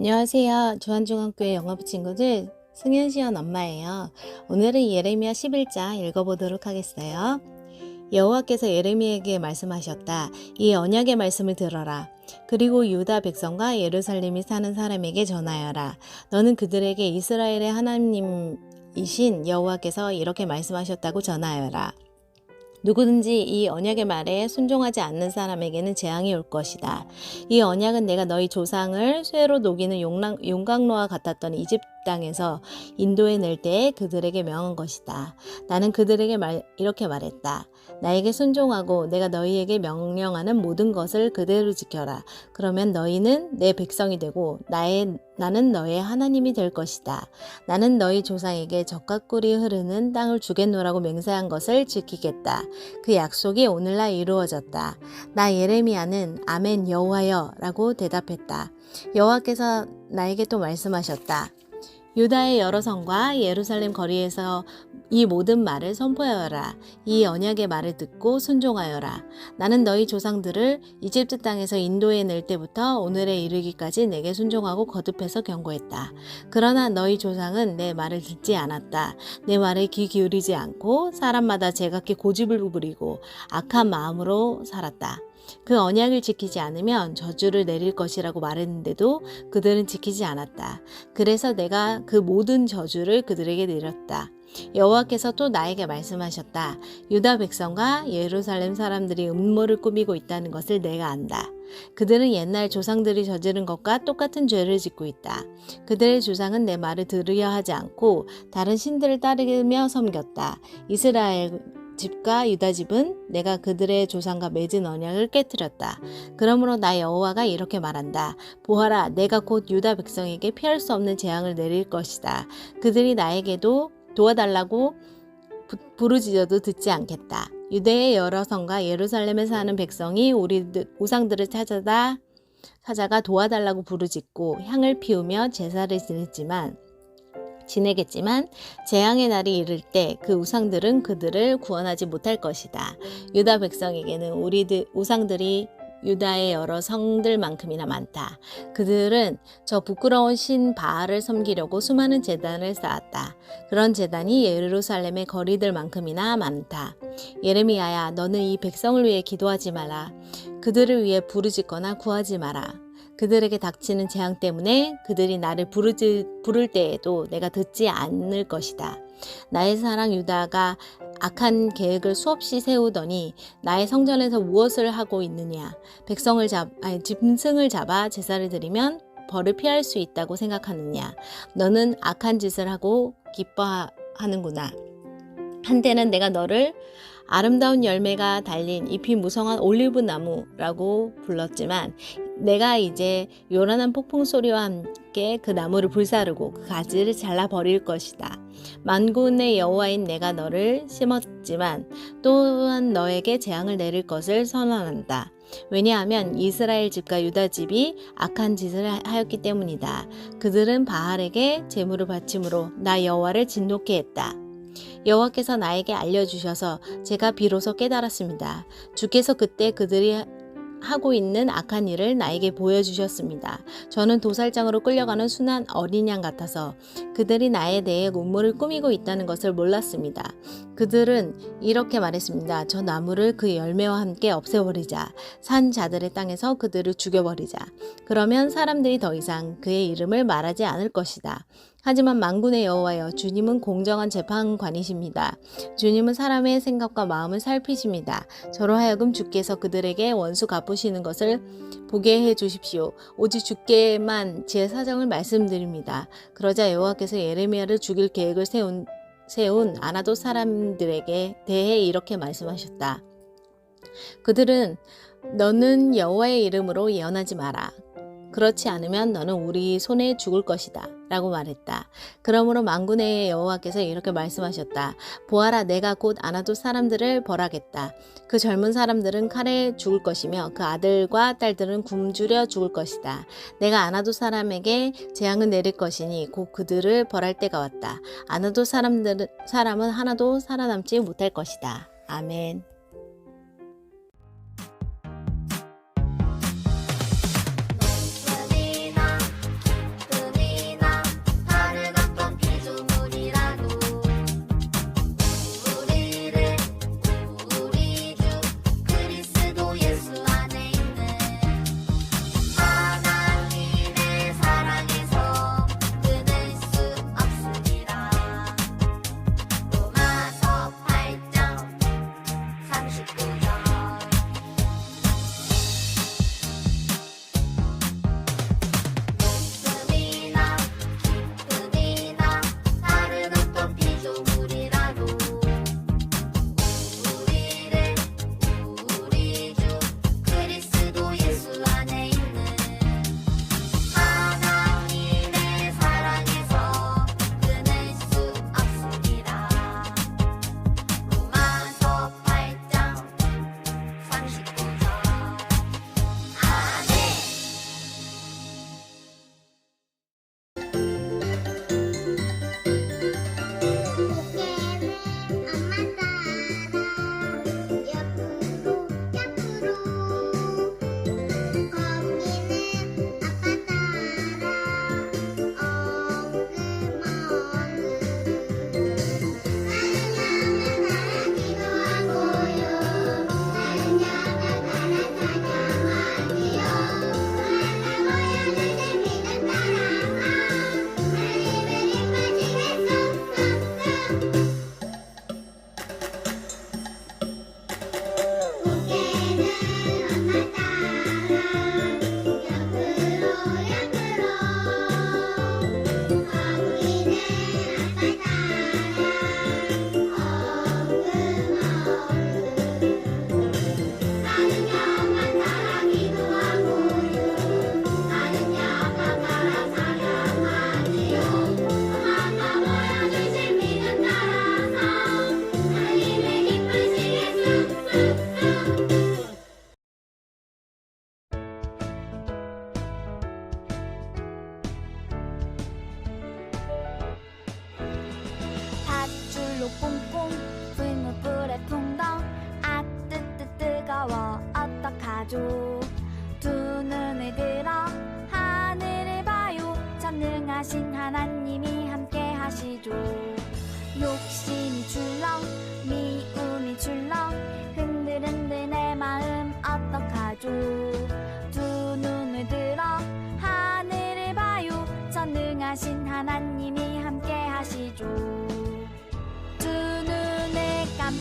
안녕하세요. 주한중앙교회 영어부 친구들 승현시연 엄마예요. 오늘은 예레미야 11장 읽어보도록 하겠어요. 여호와께서 예레미야에게 말씀하셨다. 이 언약의 말씀을 들어라. 그리고 유다 백성과 예루살렘이 사는 사람에게 전하여라. 너는 그들에게 이스라엘의 하나님이신 여호와께서 이렇게 말씀하셨다고 전하여라. 누구든지 이 언약의 말에 순종하지 않는 사람에게는 재앙이 올 것이다. 이 언약은 내가 너희 조상을 쇠로 녹이는 용랑, 용광로와 같았던 이집트 땅에서 인도에 낼 때에 그들에게 명한 것이다. 나는 그들에게 말, 이렇게 말했다. 나에게 순종하고 내가 너희에게 명령하는 모든 것을 그대로 지켜라. 그러면 너희는 내 백성이 되고 나의 나는 너의 하나님이 될 것이다. 나는 너희 조상에게 젖과 꿀이 흐르는 땅을 주겠노라고 맹세한 것을 지키겠다. 그 약속이 오늘날 이루어졌다. 나 예레미야는 아멘 여호와여라고 대답했다. 여호와께서 나에게 또 말씀하셨다. 유다의 여러 성과 예루살렘 거리에서 이 모든 말을 선포하여라. 이 언약의 말을 듣고 순종하여라. 나는 너희 조상들을 이집트 땅에서 인도에 낼 때부터 오늘에 이르기까지 내게 순종하고 거듭해서 경고했다. 그러나 너희 조상은 내 말을 듣지 않았다. 내 말에 귀 기울이지 않고 사람마다 제각기 고집을 부리고 악한 마음으로 살았다. 그 언약을 지키지 않으면 저주를 내릴 것이라고 말했는데도 그들은 지키지 않았다. 그래서 내가 그 모든 저주를 그들에게 내렸다. 여호와께서 또 나에게 말씀하셨다. 유다 백성과 예루살렘 사람들이 음모를 꾸미고 있다는 것을 내가 안다. 그들은 옛날 조상들이 저지른 것과 똑같은 죄를 짓고 있다. 그들의 조상은 내 말을 들으려 하지 않고 다른 신들을 따르며 섬겼다. 이스라엘 집과 유다 집은 내가 그들의 조상과 맺은 언약을 깨뜨렸다. 그러므로 나 여호와가 이렇게 말한다. 보아라, 내가 곧 유다 백성에게 피할 수 없는 재앙을 내릴 것이다. 그들이 나에게도 도와달라고 부, 부르짖어도 듣지 않겠다. 유대의 여러 성과 예루살렘에 사는 백성이 우리 우상들을 찾아다 찾아가 도와달라고 부르짖고 향을 피우며 제사를 지냈지만 지내겠지만 재앙의 날이 이를 때 그 우상들은 그들을 구원하지 못할 것이다. 유다 백성에게는 우리들 우상들이 유다의 여러 성들만큼이나 많다. 그들은 저 부끄러운 신 바알을 섬기려고 수많은 재단을 쌓았다. 그런 재단이 예루살렘의 거리들만큼이나 많다. 예레미야야, 너는 이 백성을 위해 기도하지 마라. 그들을 위해 부르짖거나 구하지 마라. 그들에게 닥치는 재앙 때문에 그들이 나를 부르지, 부를 때에도 내가 듣지 않을 것이다. 나의 사랑 유다가 악한 계획을 수없이 세우더니 나의 성전에서 무엇을 하고 있느냐? 백성을 잡, 아니, 짐승을 잡아 제사를 드리면 벌을 피할 수 있다고 생각하느냐? 너는 악한 짓을 하고 기뻐하는구나. 한때는 내가 너를 아름다운 열매가 달린 잎이 무성한 올리브 나무라고 불렀지만 내가 이제 요란한 폭풍 소리와 함께 그 나무를 불사르고 그 가지를 잘라 버릴 것이다. 만군의 여호와인 내가 너를 심었지만 또한 너에게 재앙을 내릴 것을 선언한다. 왜냐하면 이스라엘 집과 유다 집이 악한 짓을 하였기 때문이다. 그들은 바알에게 제물을 바침으로 나 여호와를 진노케 했다. 여호와께서 나에게 알려주셔서 제가 비로소 깨달았습니다. 주께서 그때 그들이 하고 있는 악한 일을 나에게 보여주셨습니다. 저는 도살장으로 끌려가는 순한 어린 양 같아서 그들이 나에 대해 음모를 꾸미고 있다는 것을 몰랐습니다. 그들은 이렇게 말했습니다. 저 나무를 그 열매와 함께 없애버리자. 산 자들의 땅에서 그들을 죽여버리자. 그러면 사람들이 더 이상 그의 이름을 말하지 않을 것이다. 하지만 만군의 여호와여 주님은 공정한 재판관이십니다. 주님은 사람의 생각과 마음을 살피십니다. 저로 하여금 주께서 그들에게 원수 갚으시는 것을 보게 해 주십시오. 오직 주께만 제 사정을 말씀드립니다. 그러자 여호와께서 예레미야를 죽일 계획을 세운 세운 아나도 사람들에게 대해 이렇게 말씀하셨다. 그들은 너는 여호와의 이름으로 예언하지 마라. 그렇지 않으면 너는 우리 손에 죽을 것이다. 라고 말했다. 그러므로 만군의 여호와께서 이렇게 말씀하셨다. 보아라, 내가 곧 아나도 사람들을 벌하겠다. 그 젊은 사람들은 칼에 죽을 것이며 그 아들과 딸들은 굶주려 죽을 것이다. 내가 아나도 사람에게 재앙을 내릴 것이니 곧 그들을 벌할 때가 왔다. 아나도 사람들, 사람은 하나도 살아남지 못할 것이다. 아멘.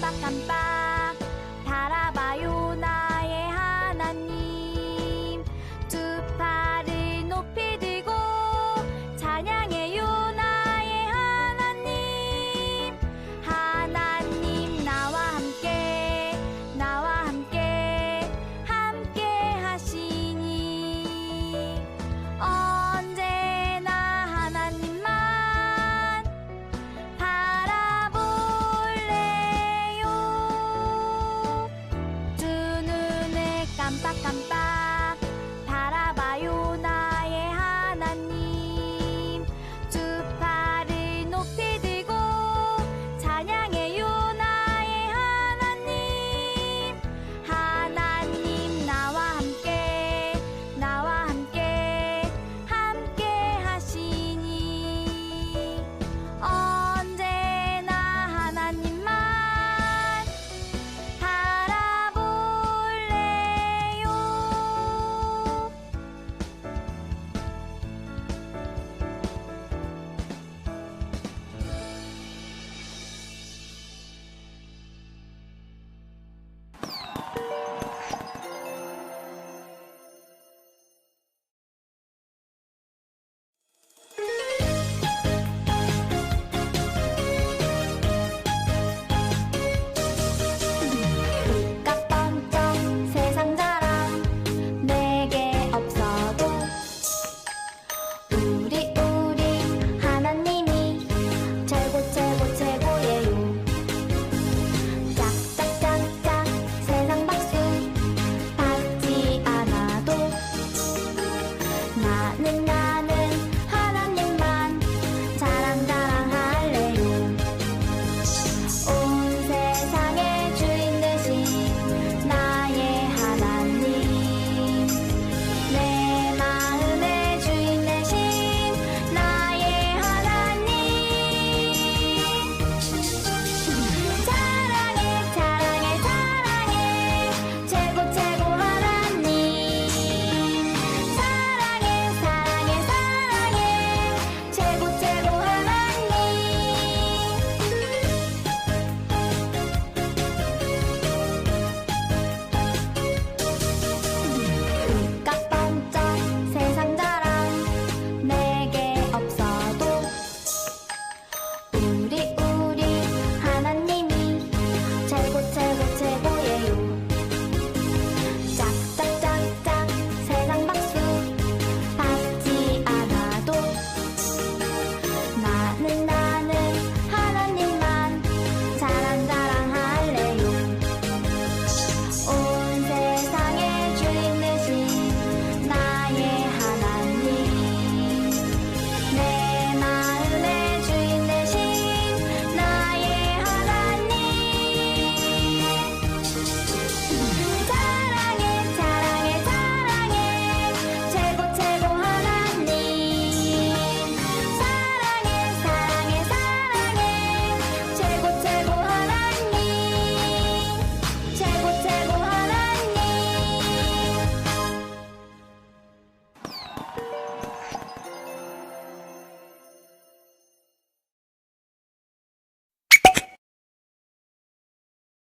하나님이